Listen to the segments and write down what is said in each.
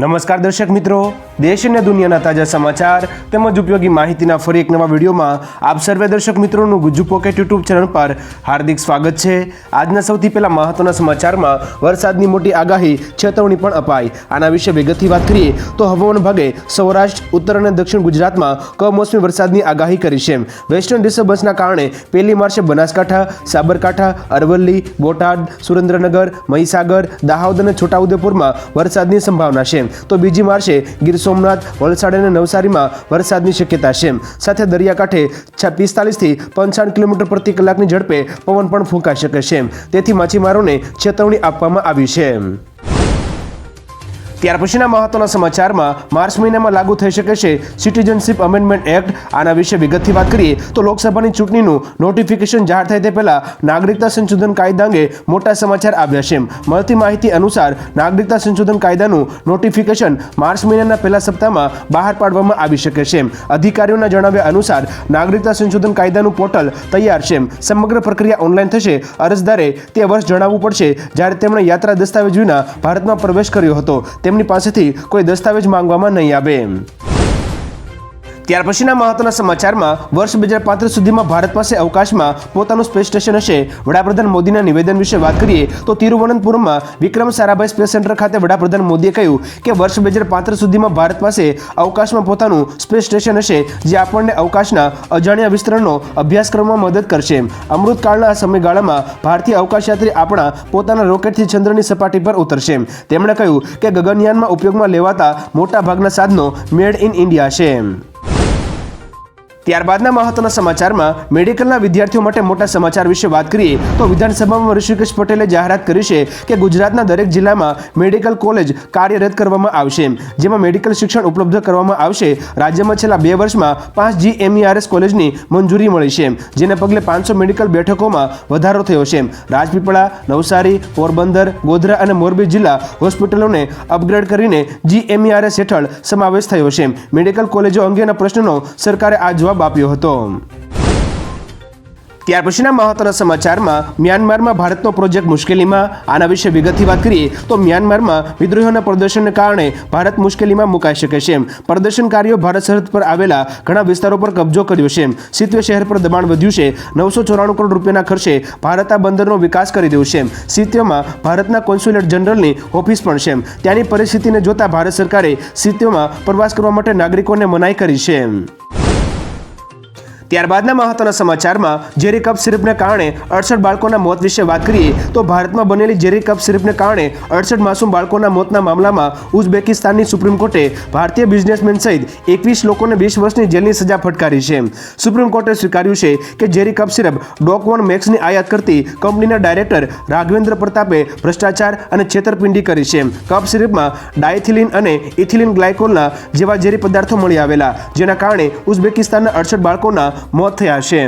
નમસ્કાર દર્શક મિત્રો, દેશ અને દુનિયાના તાજા સમાચાર તેમજ ઉપયોગી માહિતીના ફરી એક નવા વિડીયોમાં આપ સર્વે દર્શક મિત્રોનું ગુજુ પોકેટ યુટ્યુબ ચેનલ પર હાર્દિક સ્વાગત છે. આજના સૌથી પહેલા મહત્વના સમાચારમાં વરસાદની મોટી આગાહી ચેતવણી પણ અપાઈ. આના વિશે વિગતથી વાત કરીએ તો હવામાન વિભાગે સૌરાષ્ટ્ર, ઉત્તર અને દક્ષિણ ગુજરાતમાં કમોસમી વરસાદની આગાહી કરી છે. વેસ્ટર્ન ડિસ્ટર્બન્સના કારણે પહેલી માર્ચે બનાસકાંઠા, સાબરકાંઠા, અરવલ્લી, બોટાદ, સુરેન્દ્રનગર, મહીસાગર, દાહોદ અને છોટાઉદેપુરમાં વરસાદની સંભાવના છે. તો બીજી માર્ચે ગીર સોમનાથ, વલસાડ અને નવસારીમાં વરસાદની શક્યતા છે સાથે દરિયાકાંઠે પિસ્તાલીસથી પંચાવન કિલોમીટર પ્રતિ કલાકની ઝડપે પવન પણ ફૂંકાઈ શકે છે તેથી માછીમારોને ચેતવણી આપવામાં આવી છે ત્યાર પછીના મહત્વના સમાચારમાં માર્ચ મહિનામાં લાગુ થઈ શકે છે સિટીઝનશીપ અમેન્ડમેન્ટ એક્ટ. આના વિશે વિગતથી વાત કરીએ તો લોકસભાની ચૂંટણીનું નોટિફિકેશન જાહેર થાય તે પહેલાં નાગરિકતા સંશોધન કાયદા અંગે મોટા સમાચાર આવ્યા છે મળતી માહિતી અનુસાર નાગરિકતા સંશોધન કાયદાનું નોટિફિકેશન માર્ચ મહિનાના પહેલા સપ્તાહમાં બહાર પાડવામાં આવી શકે છે અધિકારીઓના જણાવ્યા અનુસાર નાગરિકતા સંશોધન કાયદાનું પોર્ટલ તૈયાર છે સમગ્ર પ્રક્રિયા ઓનલાઈન થશે. અરજદારે તે વર્ષ જણાવવું પડશે જ્યારે તેમણે યાત્રા દસ્તાવેજ વિના ભારતમાં પ્રવેશ કર્યો હતો. તેમની પાસેથી કોઈ દસ્તાવેજ માંગવામાં નહીં આવે. ત્યાર પછીના મહત્વના સમાચારમાં વર્ષ બે હજાર પાંત્રીસ સુધીમાં ભારત પાસે અવકાશમાં પોતાનું સ્પેસ સ્ટેશન હશે. વડાપ્રધાન મોદીના નિવેદન વિશે વાત કરીએ તો તિરુવનંતપુરમમાં વિક્રમ સારાભાઈ સ્પેસ સેન્ટર ખાતે વડાપ્રધાન મોદીએ કહ્યું કે વર્ષ બે હજાર પાંત્રીસ સુધીમાં ભારત પાસે અવકાશમાં પોતાનું સ્પેસ સ્ટેશન હશે, જે આપણને અવકાશના અજાણ્યા વિસ્તરણનો અભ્યાસ કરવામાં મદદ કરશે. અમૃતકાળના સમયગાળામાં ભારતીય અવકાશયાત્રી આપણા પોતાના રોકેટથી ચંદ્રની સપાટી પર ઉતરશે. તેમણે કહ્યું કે ગગનયાનમાં ઉપયોગમાં લેવાતા મોટા ભાગના સાધનો મેડ ઇન ઇન્ડિયા છે. ત્યારબાદના મહત્વના સમાચારમાં મેડિકલના વિદ્યાર્થીઓ માટે મોટા સમાચાર વિશે વાત કરીએ તો વિધાનસભામાં ઋષિકેશ પટેલે જાહેરાત કરી છે કે ગુજરાતના દરેક જિલ્લામાં મેડિકલ કોલેજ કાર્યરત કરવામાં આવશે. જેમાં મેડિકલ શિક્ષણ ઉપલબ્ધ કરવામાં આવશે. રાજ્યમાં છેલ્લા બે વર્ષમાં પાંચ જીએમઈઆરએસ કોલેજની મંજૂરી મળી છે. જેને પગલે પાંચસો મેડિકલ બેઠકોમાં વધારો થયો છે. રાજપીપળા, નવસારી, પોરબંદર, ગોધરા અને મોરબી જિલ્લા હોસ્પિટલોને અપગ્રેડ કરીને જીએમઈઆરએસ હેઠળ સમાવેશ થયો છે. મેડિકલ કોલેજો અંગેના પ્રશ્નનો સરકારે આ જવાબ આપ્યો હતો. ત્યાર પછીના મહત્વના સમાચારમાં મ્યાનમારમાં ભારતનો પ્રોજેક્ટ મુશ્કેલીમાં, આના વિશે વિગતથી વાત કરીએ તો મ્યાનમારમાં વિદ્રોહીઓના પ્રદર્શનને કારણે ભારત મુશ્કેલીમાં મુકાઈ શકે છે પ્રદર્શનકારીઓ ભારત સરહદ પર આવેલા ઘણા વિસ્તારો પર કબજો કર્યો છે સિત્વે શહેર પર દબાણ વધ્યું છે. નવસો ચોરાણું કરોડ રૂપિયાના ખર્ચે ભારત આ બંદરનો વિકાસ કરી રહ્યું છે સિત્વેમાં ભારતના કોન્સ્યુલેટ જનરલની ઓફિસ પણ છે ત્યાંની પરિસ્થિતિને જોતા ભારત સરકારે સિત્વેમાં પ્રવાસ કરવા માટે નાગરિકોને મનાઈ કરી છે ત્યારબાદના મહત્વના સમાચારમાં ઝેરી કપ સિરપને કારણે અડસઠ બાળકોના મોત વિશે વાત કરીએ તો ભારતમાં બનેલી ઝેરી કપ સિરપને કારણે અડસઠ માસૂમ બાળકોના મોતના મામલામાં ઉઝબેકિસ્તાનની સુપ્રીમ કોર્ટે ભારતીય બિઝનેસમેન સહિત એકવીસ લોકોને વીસ વર્ષની જેલની સજા ફટકારી છે. સુપ્રીમ કોર્ટે સ્વીકાર્યું છે કે ઝેરી કપ સિરપ ડોકવોન મેક્સની આયાત કરતી કંપનીના ડાયરેક્ટર રાઘવેન્દ્ર પ્રતાપે ભ્રષ્ટાચાર અને છેતરપિંડી કરી છે. કપ સિરપમાં ડાયથિલિન અને ઇથિલિન ગ્લાયકોલના જેવા ઝેરી પદાર્થો મળી આવેલા, જેના કારણે ઉઝબેકિસ્તાનના અડસઠ બાળકોના મોત થયા છે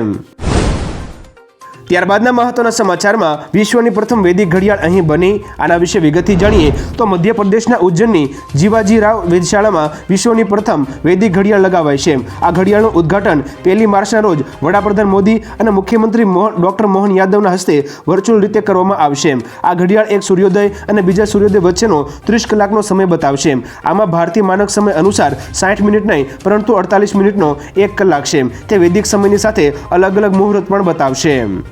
ત્યારબાદના મહત્વના સમાચારમાં વિશ્વની પ્રથમ વૈદિક ઘડિયાળ અહીં બની. આના વિશે વિગતથી જાણીએ તો મધ્યપ્રદેશના ઉજ્જૈનની જીવાજી રાવ વેધશાળામાં વિશ્વની પ્રથમ વૈદિક ઘડિયાળ લગાવાય છે. આ ઘડિયાળનું ઉદ્ઘાટન પહેલી માર્ચના રોજ વડાપ્રધાન મોદી અને મુખ્યમંત્રી ડોક્ટર મોહન યાદવના હસ્તે વર્ચ્યુઅલ રીતે કરવામાં આવશે. આ ઘડિયાળ એક સૂર્યોદય અને બીજા સૂર્યોદય વચ્ચેનો ત્રીસ કલાકનો સમય બતાવશે. આમાં ભારતીય માનક સમય અનુસાર સાઠ મિનિટ નહીં, પરંતુ અડતાલીસ મિનિટનો એક કલાક છે. તે વૈદિક સમયની સાથે અલગ અલગ મુહૂર્ત પણ બતાવશે.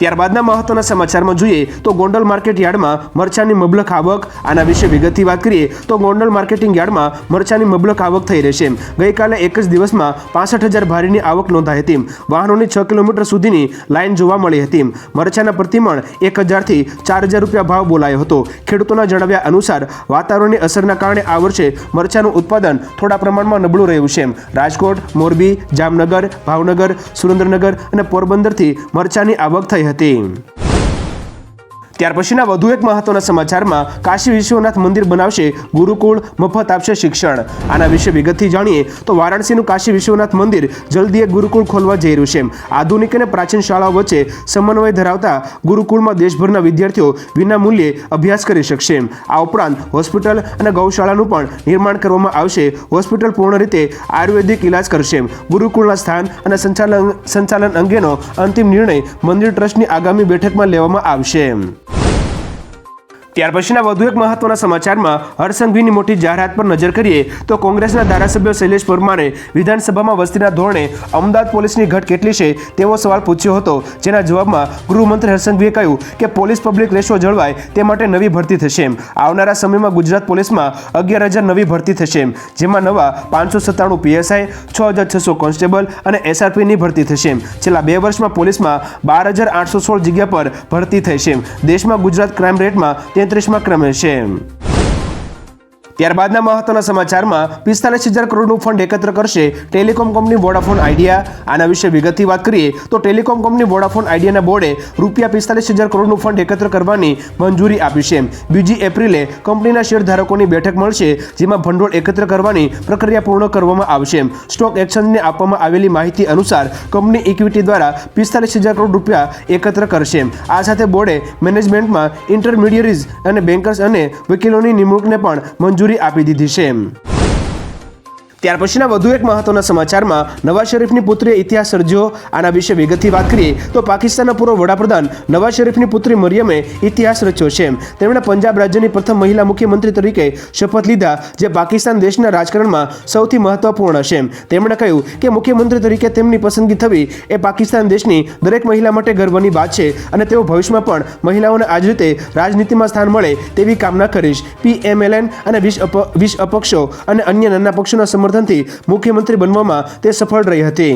ત્યારબાદના મહત્વના સમાચારમાં જોઈએ તો ગોંડલ માર્કેટ યાર્ડમાં મરચાની મબલક આવક, આના વિશે વિગતથી વાત કરીએ તો ગોંડલ માર્કેટિંગ યાર્ડમાં મરચાની મબલક આવક થઈ રહેશે ગઈકાલે એક જ દિવસમાં પાસઠ હજાર ભારીની આવક નોંધાઈ હતી. વાહનોની છ કિલોમીટર સુધીની લાઇન જોવા મળી હતી. મરચાના પ્રતિમણ એક હજારથી ચાર હજાર રૂપિયા ભાવ બોલાયો હતો. ખેડૂતોના જણાવ્યા અનુસાર, વાતાવરણની અસરના કારણે આ વર્ષે મરચાનું ઉત્પાદન થોડા પ્રમાણમાં નબળું રહ્યું છે. રાજકોટ, મોરબી, જામનગર, ભાવનગર, સુરેન્દ્રનગર અને પોરબંદરથી મરચાની આવક થઈ હતી ત્યાર પછીના વધુ એક મહત્વના સમાચારમાં કાશી વિશ્વનાથ મંદિર બનાવશે ગુરુકુળ, મફત આપશે શિક્ષણ. આના વિશે વિગતથી જાણીએ તો વારાણસીનું કાશી વિશ્વનાથ મંદિર જલ્દી એક ગુરુકુળ ખોલવા જઈ રહ્યું છે. આધુનિક અને પ્રાચીન શાળાઓ વચ્ચે સમન્વય ધરાવતા ગુરુકુળમાં દેશભરના વિદ્યાર્થીઓ વિના મૂલ્યે અભ્યાસ કરી શકશે. આ ઉપરાંત હોસ્પિટલ અને ગૌશાળાનું પણ નિર્માણ કરવામાં આવશે. હોસ્પિટલ પૂર્ણ રીતે આયુર્વેદિક ઇલાજ કરશે. ગુરુકુળના સ્થાન અને સંચાલન સંચાલન અંગેનો અંતિમ નિર્ણય મંદિર ટ્રસ્ટની આગામી બેઠકમાં લેવામાં આવશે. ત્યાર પછીના વધુ એક મહત્વના સમાચારમાં હરસંઘવીની મોટી જાહેરાત પર નજર કરીએ તો કોંગ્રેસના ધારાસભ્ય શૈલેષ પરમારે વિધાનસભામાં વસ્તીના ધોરણે અમદાવાદ પોલીસની ઘટ કેટલી છે તેવો સવાલ પૂછ્યો હતો. જેના જવાબમાં ગૃહમંત્રી હરસંઘવીએ કહ્યું કે પોલીસ પબ્લિક રેશો જળવાય તે માટે નવી ભરતી થશે આવનારા સમયમાં ગુજરાત પોલીસમાં અગિયાર હજાર નવી ભરતી થશે જેમાં નવા પાંચસો સત્તાણું પીએસઆઈ, છ હજાર છસો કોન્સ્ટેબલ અને એસઆરપીની ભરતી થશે એમ. છેલ્લા બે વર્ષમાં પોલીસમાં બાર હજાર આઠસો સોળ જગ્યા પર ભરતી થઈ છે દેશમાં ગુજરાત ક્રાઇમ રેટમાં તેત્રીસમાં ક્રમે છે. ત્યારબાદના મહત્વના સમાચારમાં પિસ્તાલીસ હજાર કરોડનું ફંડ એકત્ર કરશે ટેલિકોમ કંપની વોડાફોન આઈડિયા. આના વિશે વિગતથી વાત કરીએ તો ટેલિકોમ કંપની વોડાફોન આઈડિયાના બોર્ડે રૂપિયા પિસ્તાલીસ હજાર કરોડનું ફંડ એકત્ર કરવાની મંજૂરી આપી છે. બીજી એપ્રિલે કંપનીના શેરધારકોની બેઠક મળશે, જેમાં ભંડોળ એકત્ર કરવાની પ્રક્રિયા પૂર્ણ કરવામાં આવશે. સ્ટોક એક્સચેન્જને આપવામાં આવેલી માહિતી અનુસાર કંપની ઇક્વિટી દ્વારા પિસ્તાલીસ હજાર કરોડ રૂપિયા એકત્ર કરશે. આ સાથે બોર્ડે મેનેજમેન્ટમાં ઇન્ટરમીડિયરીઝ અને બેન્કર્સ અને વકીલોની નિમણૂકને પણ મંજૂરી આપી દીધી છે ત્યાર પછીના વધુ એક મહત્વના સમાચારમાં નવાઝ શરીફની પુત્રીએ ઇતિહાસ સર્જ્યો આના વિશે વિગતથી વાત કરીએ તો પાકિસ્તાનના પૂર્વ વડાપ્રધાન નવાઝ શરીફની પુત્રી મરિયમે ઇતિહાસ રચ્યો છે. તેમણે પંજાબ રાજ્યની પ્રથમ મહિલા મુખ્યમંત્રી તરીકે શપથ લીધા, જે પાકિસ્તાન દેશના રાજકારણમાં સૌથી મહત્વપૂર્ણ છે. તેમણે કહ્યું કે મુખ્યમંત્રી તરીકે તેમની પસંદગી થવી એ પાકિસ્તાન દેશની દરેક મહિલા માટે ગર્વની વાત છે અને તેઓ ભવિષ્યમાં પણ મહિલાઓને આ જ રીતે રાજનીતિમાં સ્થાન મળે તેવી કામના કરીશ. પીએમએલએન અને વીસ અપ વીસ અપક્ષો અને અન્ય નાના પક્ષોના સમર્થનથી મુખ્યમંત્રી બનવામાં તે સફળ રહી હતી.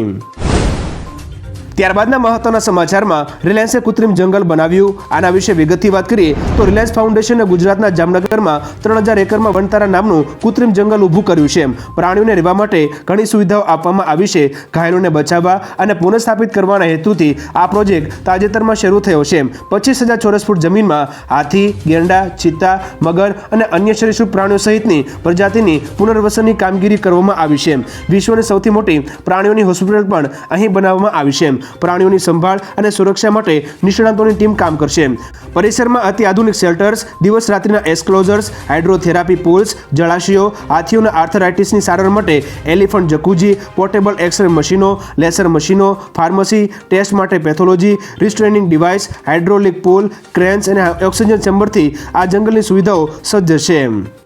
ત્યારબાદના મહત્વના સમાચારમાં રિલાયન્સે કૃત્રિમ જંગલ બનાવ્યું. આના વિશે વિગતથી વાત કરીએ તો રિલાયન્સ ફાઉન્ડેશને ગુજરાતના જામનગરમાં ત્રણ હજાર એકરમાં વનતારા નામનું કૃત્રિમ જંગલ ઊભું કર્યું છે. પ્રાણીઓને રહેવા માટે ઘણી સુવિધાઓ આપવામાં આવી છે. ઘાયલોને બચાવવા અને પુનઃસ્થાપિત કરવાના હેતુથી આ પ્રોજેક્ટ તાજેતરમાં શરૂ થયો છે. પચીસ હજાર ચોરસ ફૂટ જમીનમાં હાથી, ગેંડા, ચિત્તા, મગર અને અન્ય સરીસૃપ પ્રાણીઓ સહિતની પ્રજાતિની પુનર્વસનની કામગીરી કરવામાં આવી છે. વિશ્વની સૌથી મોટી પ્રાણીઓની હોસ્પિટલ પણ અહીં બનાવવામાં આવી છે. પ્રાણીઓની સંભાળ અને સુરક્ષા માટે નિષ્ણાતોની ટીમ કામ કરશે. પરિસરમાં અતિ આધુનિક શેલ્ટર્સ, દિવસ રાત્રિના એસ્ક્લોઝર્સ હાઇડ્રોથેરાપી પુલ્સ, જળાશયો હાથીઓના આર્થરાઇટિસની સારવાર માટે elephant jacuzzi, portable x ray મશીનો, લેસર મશીનો, ફાર્મસી, ટેસ્ટ માટે pathology restraining device, hydraulic pull, cranes અને ઓક્સિજન ચેમ્બરથી આ જંગલની સુવિધાઓ સજ્જ છે.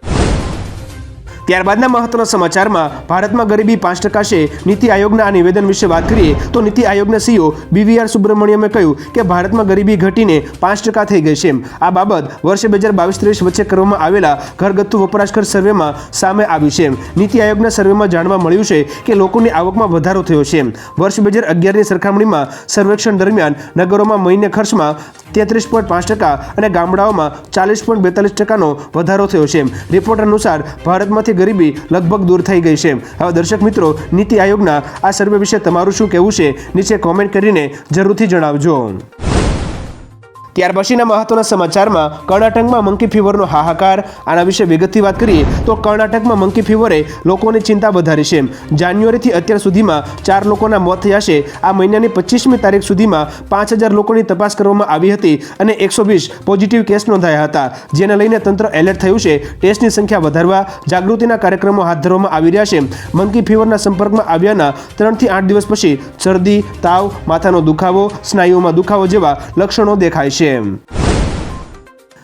ત્યારબાદના મહત્વના સમાચારમાં ભારતમાં ગરીબી પાંચ ટકા છે નીતિ આયોગના આ નિવેદન વિશે વાત કરીએ, તો નીતિ આયોગના સીઓ બીવીઆર સુબ્રમણ્યમે કહ્યું કે ભારતમાં ગરીબી ઘટીને પાંચ ટકા થઈ ગઈ છે આ બાબત વર્ષે બે હજાર બાવીસ ત્રેવીસ વચ્ચે કરવામાં આવેલા ઘરગથ્થુ વપરાશ ખર્ચ સર્વેમાં સામે આવી છે નીતિ આયોગના સર્વેમાં જાણવા મળ્યું છે કે લોકોની આવકમાં વધારો થયો છે વર્ષ બે હજાર અગિયારની સરખામણીમાં સર્વેક્ષણ દરમિયાન નગરોમાં મહિને ખર્ચમાં તેત્રીસ પોઈન્ટ પાંચ ટકા અને ગામડાઓમાં ચાલીસ પોઈન્ટ બેતાલીસ ટકાનો વધારો થયો છે રિપોર્ટ અનુસાર ભારતમાંથી ગરીબી લગભગ દૂર થઈ ગઈ છે. હવે દર્શક મિત્રો, નીતિ આયોગના આ સર્વે વિશે તમારું શું કહેવું છે? નીચે કોમેન્ટ કરીને જરૂરથી જણાવજો. ત્યાર પછીના મહત્વના સમાચારમાં કર્ણાટકમાં મંકી ફીવરનો હાહાકાર. આના વિશે વિગતથી વાત કરીએ તો કર્ણાટકમાં મંકી ફીવરે લોકોની ચિંતા વધારી છે. જાન્યુઆરીથી અત્યાર સુધીમાં ચાર લોકોના મોત થયા છે. આ મહિનાની પચીસમી તારીખ સુધીમાં પાંચ હજાર લોકોની તપાસ કરવામાં આવી હતી અને એકસો વીસ પોઝિટિવ કેસ નોંધાયા હતા. જેને લઈને તંત્ર એલર્ટ થયું છે. ટેસ્ટની સંખ્યા વધારવા જાગૃતિના કાર્યક્રમો હાથ ધરવામાં આવી રહ્યા છે. મંકી ફીવરના સંપર્કમાં આવ્યાના ત્રણથી આઠ દિવસ પછી શરદી, તાવ, માથાનો દુખાવો, સ્નાયુઓમાં દુખાવો જેવા લક્ષણો દેખાય છે. him.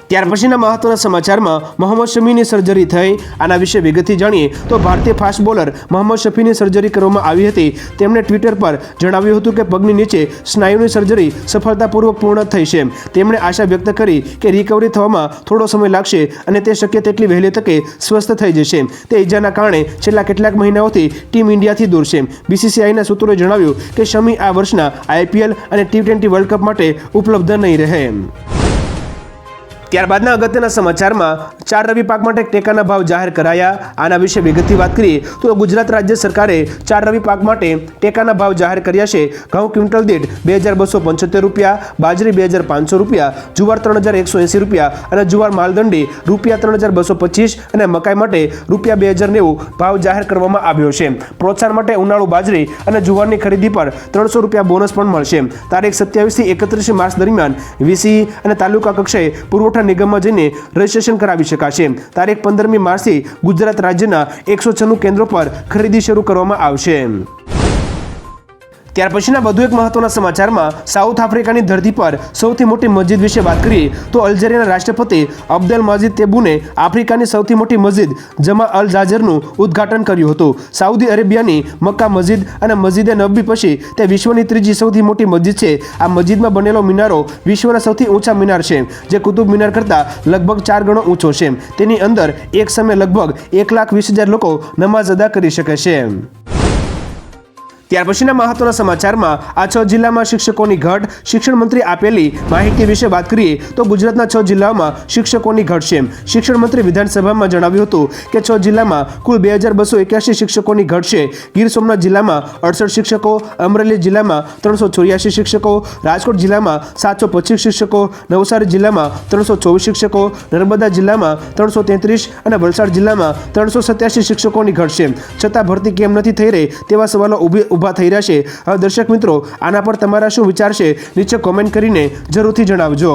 ત્યાર પછીના મહત્વના સમાચારમાં મોહમ્મદ શમીની સર્જરી થઈ. આના વિશે વિગતથી જાણીએ તો ભારતીય ફાસ્ટ બોલર મોહમ્મદ શફીની સર્જરી કરવામાં આવી હતી. તેમણે ટ્વિટર પર જણાવ્યું હતું કે પગની નીચે સ્નાયુની સર્જરી સફળતાપૂર્વક પૂર્ણ થઈ છે. તેમણે આશા વ્યક્ત કરી કે રિકવરી થવામાં થોડો સમય લાગશે અને તે શક્ય તેટલી વહેલી તકે સ્વસ્થ થઈ જશે. તે ઈજાના કારણે છેલ્લા કેટલાક મહિનાઓથી ટીમ ઇન્ડિયાથી દૂર છે. બીસીસીઆઈના સૂત્રોએ જણાવ્યું કે શમી આ વર્ષના આઈપીએલ અને ટી ટ્વેન્ટી વર્લ્ડ કપ માટે ઉપલબ્ધ નહીં રહે. ત્યારબાદના અગત્યના સમાચારમાં ચાર રવિ પાક માટે ટેકાના ભાવ જાહેર કરાયા. આના વિશે વિગતથી વાત કરીએ તો ગુજરાત રાજ્ય સરકારે ચાર રવિ પાક માટે ટેકાના ભાવ જાહેર કર્યા છે. ઘઉં ક્વિન્ટલ દીઠ બે હજાર બસો પંચોતેર રૂપિયા, બાજરી બે હજાર પાંચસો રૂપિયા, જુવાર ત્રણ હજાર એકસો એંસી રૂપિયા અને જુવાર માલદંડી રૂપિયા ત્રણ હજાર બસો પચીસ અને મકાઈ માટે રૂપિયા બે હજાર નેવું ભાવ જાહેર કરવામાં આવ્યો છે. પ્રોત્સાહન માટે ઉનાળુ બાજરી અને જુવારની ખરીદી પર ત્રણસો રૂપિયા બોનસ પણ મળશે. તારીખ સત્યાવીસથી એકત્રીસ માર્ચ દરમિયાન વીસી અને તાલુકા કક્ષાએ પુરવઠા નિગમમાં જઈને રજીસ્ટ્રેશન કરાવી શકાશે. તારીખ પંદરમી માર્ચથી ગુજરાત રાજ્યના એકસો છન્નું કેન્દ્રો પર ખરીદી શરૂ કરવામાં આવશે. ત્યાર પછીના વધુ એક મહત્વના સમાચારમાં સાઉથ આફ્રિકાની ધરતી પર સૌથી મોટી મસ્જિદ વિશે વાત કરીએ તો અલ્જેરિયાના રાષ્ટ્રપતિ અબ્દેલ માજીદ તેબુને આફ્રિકાની સૌથી મોટી મસ્જિદ જમા અલ જાજરનું ઉદ્ઘાટન કર્યું હતું. સાઉદી અરેબિયાની મક્કા મસ્જિદ અને મસ્જિદે નબી પછી તે વિશ્વની ત્રીજી સૌથી મોટી મસ્જિદ છે. આ મસ્જિદમાં બનેલો મિનારો વિશ્વના સૌથી ઊંચા મિનાર છે, જે કુતુબ મિનાર કરતાં લગભગ ચાર ગણો ઊંચો છે. તેની અંદર એક સમયે લગભગ એક લાખ વીસ હજાર લોકો નમાઝ અદા કરી શકે છે. ત્યાર પછીના મહત્વના સમાચારમાં આ છ જિલ્લામાં શિક્ષકોની ઘટ, શિક્ષણ મંત્રી આપેલી માહિતી વિશે વાત કરીએ તો ગુજરાતના છ જિલ્લાઓમાં શિક્ષકોની ઘટ છે શિક્ષણ મંત્રી વિધાનસભામાં જણાવ્યું હતું કે છ જિલ્લામાં કુલ બે હજાર બસો એક્યાસી શિક્ષકોની ઘટ છે. ગીર સોમનાથ જિલ્લામાં અડસઠ શિક્ષકો, અમરેલી જિલ્લામાં ત્રણસો ચોર્યાસી શિક્ષકો, રાજકોટ જિલ્લામાં સાતસો પચીસ શિક્ષકો, નવસારી જિલ્લામાં ત્રણસો ચોવીસ શિક્ષકો, નર્મદા જિલ્લામાં ત્રણસો તેત્રીસ અને વલસાડ જિલ્લામાં ત્રણસો સત્યાસી શિક્ષકોની ઘટ છે છતાં ભરતી કેમ નથી થઈ રહી તેવા સવાલો ઊભી ઊભા થઈ રહ્યા છે હવે દર્શક મિત્રો, આના પર તમારા શું વિચાર છે? નીચે કોમેન્ટ કરીને જરૂરથી જણાવજો.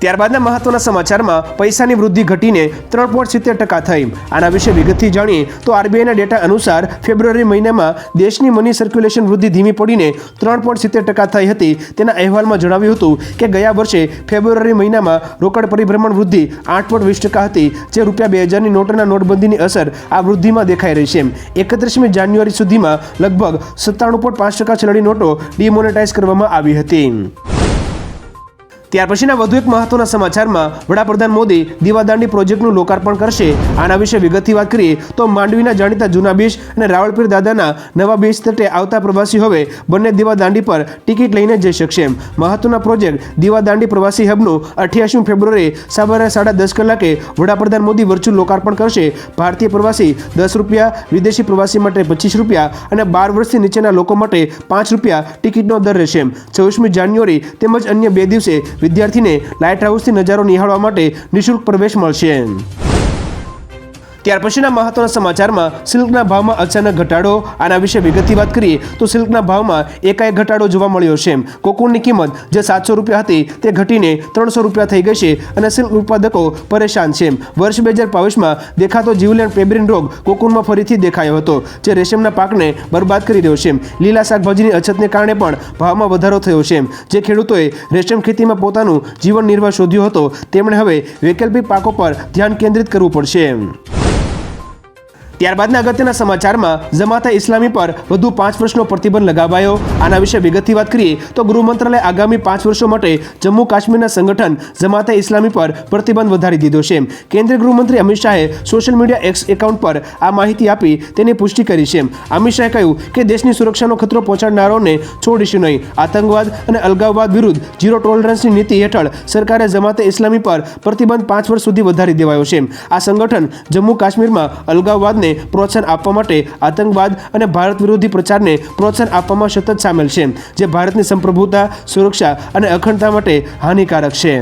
ત્યારબાદના મહત્વના સમાચારમાં પૈસાની વૃદ્ધિ ઘટીને ત્રણ પોઈન્ટ સિત્તેર ટકા થઈ. આના વિશે વિગતથી જાણીએ તો આરબીઆઈના ડેટા અનુસાર ફેબ્રુઆરી મહિનામાં દેશની મની સર્ક્યુલેશન વૃદ્ધિ ધીમી પડીને ત્રણ પોઈન્ટ સિત્તેર ટકા થઈ હતી. તેના અહેવાલમાં જણાવ્યું હતું કે ગયા વર્ષે ફેબ્રુઆરી મહિનામાં રોકડ પરિભ્રમણ વૃદ્ધિ આઠ પોઈન્ટ વીસ ટકા હતી, જે રૂપિયા બે હજારની નોટના નોટબંધીની અસર આ વૃદ્ધિમાં દેખાઈ રહી છે. એકત્રીસમી જાન્યુઆરી સુધીમાં લગભગ સત્તાણું પોઈન્ટ પાંચ ટકા ચલણી નોટો ડિમોનેટાઇઝ કરવામાં આવી હતી. ત્યાર પછીના વધુ એક મહત્વના સમાચારમાં વડાપ્રધાન મોદી દીવાદાંડી પ્રોજેક્ટનું લોકાર્પણ કરશે. આના વિશે વિગતથી વાત કરીએ તો માંડવીના જાણીતા જૂના બીચ અને રાવળપીર દાદાના નવા બીચ તટે આવતા પ્રવાસી હવે બંને દીવાદાંડી પર ટિકિટ લઈને જઈ શકશે મહત્વના પ્રોજેક્ટ દીવાદાંડી પ્રવાસી હબનું અઠ્યાસીમી ફેબ્રુઆરી સવારે સાડા દસ કલાકે વડાપ્રધાન મોદી વર્ચ્યુઅલ લોકાર્પણ કરશે. ભારતીય પ્રવાસી દસ રૂપિયા, વિદેશી પ્રવાસી માટે પચીસ રૂપિયા અને બાર વર્ષથી નીચેના લોકો માટે પાંચ રૂપિયા ટિકિટનો દર રહેશે છવ્વીસમી જાન્યુઆરી તેમજ અન્ય બે દિવસે વિદ્યાર્થીને લાઇટ હાઉસથી નજારો નિહાળવા માટે નિઃશુલ્ક પ્રવેશ મળશે. ત્યાર પછીના મહત્વના સમાચારમાં સિલ્કના ભાવમાં અચાનક ઘટાડો, આના વિશે વિગતની વાત કરીએ તો સિલ્કના ભાવમાં એકાએક ઘટાડો જોવા મળ્યો છે. કોકુનની કિંમત જે સાતસો રૂપિયા હતી તે ઘટીને ત્રણસો રૂપિયા થઈ ગઈ છે અને સિલ્ક ઉત્પાદકો પરેશાન છે. વર્ષ બે હજાર બાવીસમાં દેખાતો જીવલેણ પેબ્રિન રોગ કોકુનમાં ફરીથી દેખાયો હતો, જે રેશમના પાકને બરબાદ કરી રહ્યો છે. લીલા શાકભાજીની અછતને કારણે પણ ભાવમાં વધારો થયો છે. જે ખેડૂતોએ રેશમ ખેતીમાં પોતાનું જીવન નિર્વાહ શોધ્યો હતો, તેમણે હવે વૈકલ્પિક પાકો પર ધ્યાન કેન્દ્રિત કરવું પડશે. ત્યારબાદના અગત્યના સમાચારમાં જમાતા ઇસ્લામી પર વધુ પાંચ વર્ષનો પ્રતિબંધ લગાવાયો. આના વિશે વિગતથી વાત કરીએ તો ગૃહ મંત્રાલય આગામી પાંચ વર્ષો માટે જમ્મુ કાશ્મીરના સંગઠન જમાતા ઇસ્લામી પર પ્રતિબંધ વધારી દીધો છે. કેન્દ્રીય ગૃહમંત્રી અમિત શાહે સોશિયલ મીડિયા એક્સ એકાઉન્ટ પર આ માહિતી આપી તેની પુષ્ટિ કરી છે. અમિત શાહે કહ્યું કે દેશની સુરક્ષાનો ખતરો પહોંચાડનારાઓને છોડીશું નહીં. આતંકવાદ અને અલગાવવાદ વિરુદ્ધ ઝીરો ટોલરન્સની નીતિ હેઠળ સરકારે જમાતે ઇસ્લામી પર પ્રતિબંધ પાંચ વર્ષ સુધી વધારી દેવાયો છે. આ સંગઠન જમ્મુ કાશ્મીરમાં અલગાવવાદને પ્રોત્સાહન આપવા માટે આતંકવાદ અને ભારત વિરોધી પ્રચારને પ્રોત્સાહન આપવામાં સતત સામેલ છે, જે ભારતની સંપ્રભુતા, સુરક્ષા અને અખંડતા માટે હાનિકારક છે.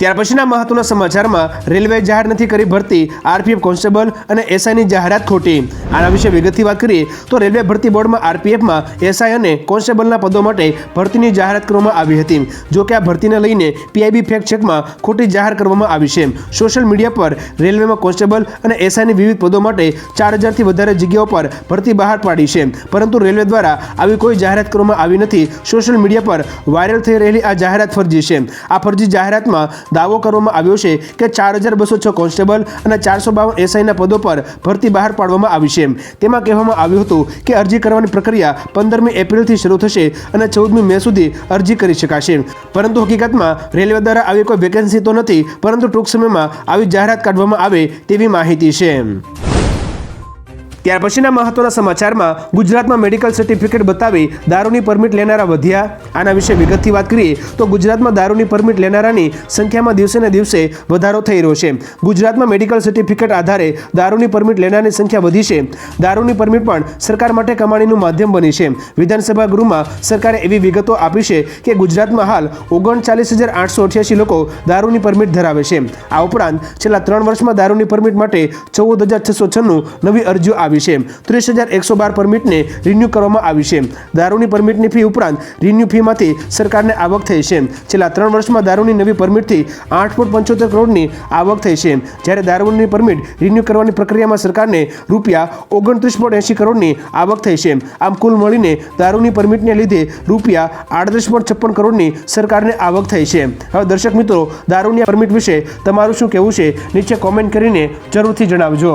ત્યાર પછીના મહત્વના સમાચારમાં રેલવે જાહેર નથી કરી ભરતી, આરપીએફ કોન્સ્ટેબલ અને એસઆઈની જાહેરાત ખોટી. આના વિશે વિગતથી વાત કરીએ તો રેલવે ભરતી બોર્ડમાં આરપીએફમાં એસઆઈ અને કોન્સ્ટેબલના પદો માટે ભરતીની જાહેરાત કરવામાં આવી હતી. જો કે આ ભરતીને લઈને પીઆઈબી ફેક્ટ ચેકમાં ખોટી જાહેર કરવામાં આવી છે. સોશિયલ મીડિયા પર રેલવેમાં કોન્સ્ટેબલ અને એસઆઈની વિવિધ પદો માટે ચાર હજારથી વધારે જગ્યાઓ પર ભરતી બહાર પાડી છે. પરંતુ રેલવે દ્વારા આવી કોઈ જાહેરાત કરવામાં આવી નથી. સોશિયલ મીડિયા પર વાયરલ થઈ રહેલી આ જાહેરાત ફરજી છે. આ ફરજી જાહેરાતમાં દાવો કરવામાં આવ્યો છે કે ચાર હજાર બસો છ કોન્સ્ટેબલ અને ચારસો બાવન એસઆઈના પદો પર ભરતી બહાર પાડવામાં આવી છે. તેમાં કહેવામાં આવ્યું હતું કે અરજી કરવાની પ્રક્રિયા પંદરમી એપ્રિલથી શરૂ થશે અને ચૌદમી મે સુધી અરજી કરી શકાશે. પરંતુ હકીકતમાં રેલવે દ્વારા આવી કોઈ વેકેન્સી તો નથી, પરંતુ ટૂંક સમયમાં આવી જાહેરાત કાઢવામાં આવે તેવી માહિતી છે. ત્યાર પછીના મહત્વના સમાચારમાં ગુજરાતમાં મેડિકલ સર્ટિફિકેટ બતાવી દારૂની પરમિટ લેનારા વધ્યા. આના વિશે વિગતથી વાત કરીએ તો ગુજરાતમાં દારૂની પરમિટ લેનારાની સંખ્યામાં દિવસે ને દિવસે વધારો થઈ રહ્યો છે. ગુજરાતમાં મેડિકલ સર્ટિફિકેટ આધારે દારૂની પરમિટ લેનારની સંખ્યા વધી છે. દારૂની પરમિટ પણ સરકાર માટે કમાણીનું માધ્યમ બની છે. વિધાનસભા ગૃહમાં સરકારે એવી વિગતો આપી છે કે ગુજરાતમાં હાલ ઓગણચાલીસ હજાર આઠસો અઠ્યાસી લોકો દારૂની પરમિટ ધરાવે છે. આ ઉપરાંત છેલ્લા ત્રણ વર્ષમાં દારૂની પરમિટ માટે ચૌદ હજાર છસો છન્નું નવી અરજીઓ આવી આવી છે. ત્રીસ હજાર એકસો બાર પરમિટને રિન્યૂ કરવામાં આવી છે. દારૂની પરમિટની ફી ઉપરાંત રિન્યૂ ફીમાંથી સરકારને આવક થઈ છે. છેલ્લા ત્રણ વર્ષમાં દારૂની નવી પરમિટથી આઠ પોઈન્ટ પંચોતેર કરોડની આવક થઈ છે. જ્યારે દારૂની પરમિટ રિન્યૂ કરવાની પ્રક્રિયામાં સરકારને રૂપિયા ઓગણત્રીસ પોઈન્ટ એંશી કરોડની આવક થઈ છે. આમ કુલ મળીને દારૂની પરમિટને લીધે રૂપિયા આડત્રીસ પોઈન્ટ છપ્પન કરોડની સરકારને આવક થઈ છે. હવે દર્શક મિત્રો, દારૂની પરમિટ વિશે તમારું શું કહેવું છે? નીચે કોમેન્ટ કરીને જરૂરથી જણાવજો.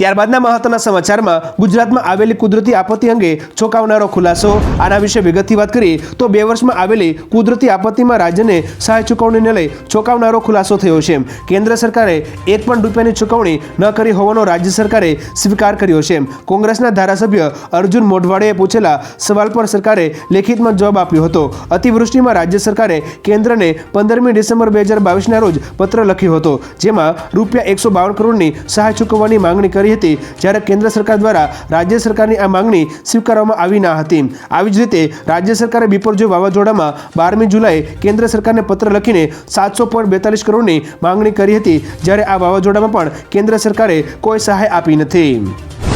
ત્યારબાદના મહત્વના સમાચારમાં ગુજરાતમાં આવેલી કુદરતી આપત્તિ અંગે ચોંકાવનારો ખુલાસો. આના વિશે વિગતથી વાત કરીએ તો બે વર્ષમાં આવેલી કુદરતી આપત્તિમાં રાજ્યને સહાય ચૂકવણીને લઈ ચોંકાવનારો ખુલાસો થયો છે કેન્દ્ર સરકારે એક પણ રૂપિયાની ચૂકવણી ન કરી હોવાનો રાજ્ય સરકારે સ્વીકાર કર્યો છે કોંગ્રેસના ધારાસભ્ય અર્જુન મોઢવાડેએ પૂછેલા સવાલ પર સરકારે લેખિતમાં જવાબ આપ્યો હતો. અતિવૃષ્ટિમાં રાજ્ય સરકારે કેન્દ્રને પંદરમી ડિસેમ્બર બે હજાર બાવીસના રોજ પત્ર લખ્યો હતો, જેમાં રૂપિયા એકસો બાવન કરોડની સહાય ચૂકવવાની માંગણી કરી હતી, જ્યારે કેન્દ્ર સરકાર દ્વારા રાજ્ય સરકારની આ માંગણી સ્વીકારવામાં આવી ના હતી. આવી જ રીતે રાજ્ય સરકારે બિપરજોય વાવાઝોડામાં બારમી જુલાઈ કેન્દ્ર સરકારને પત્ર લખીને સાતસો પોઈન્ટ બેતાલીસ કરોડની માંગણી કરી હતી, જ્યારે આ વાવાઝોડામાં પણ કેન્દ્ર સરકારે કોઈ સહાય આપી નથી.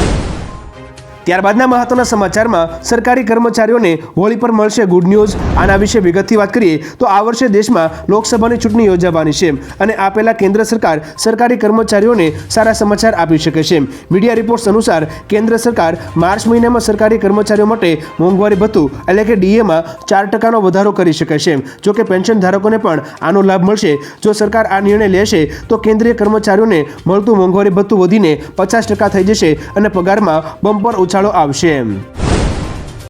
ત્યારબાદના મહત્વના સમાચારમાં સરકારી કર્મચારીઓને હોળી પર મળશે ગુડ ન્યૂઝ. આના વિશે વિગતથી વાત કરીએ તો આ વર્ષે દેશમાં લોકસભાની ચૂંટણી યોજાવાની છે અને આ પહેલાં કેન્દ્ર સરકાર સરકારી કર્મચારીઓને સારા સમાચાર આપી શકે છે. મીડિયા રિપોર્ટ્સ અનુસાર કેન્દ્ર સરકાર માર્ચ મહિનામાં સરકારી કર્મચારીઓ માટે મોંઘવારી ભથ્થું એટલે કે ડીએમાં ચાર ટકાનો વધારો કરી શકે છે. જો કે પેન્શન ધારકોને પણ આનો લાભ મળશે. જો સરકાર આ નિર્ણય લેશે તો કેન્દ્રીય કર્મચારીઓને મળતું મોંઘવારી ભથ્થું વધીને પચાસ ટકા થઈ જશે અને પગારમાં બમ્પર ઉછાળો આવશે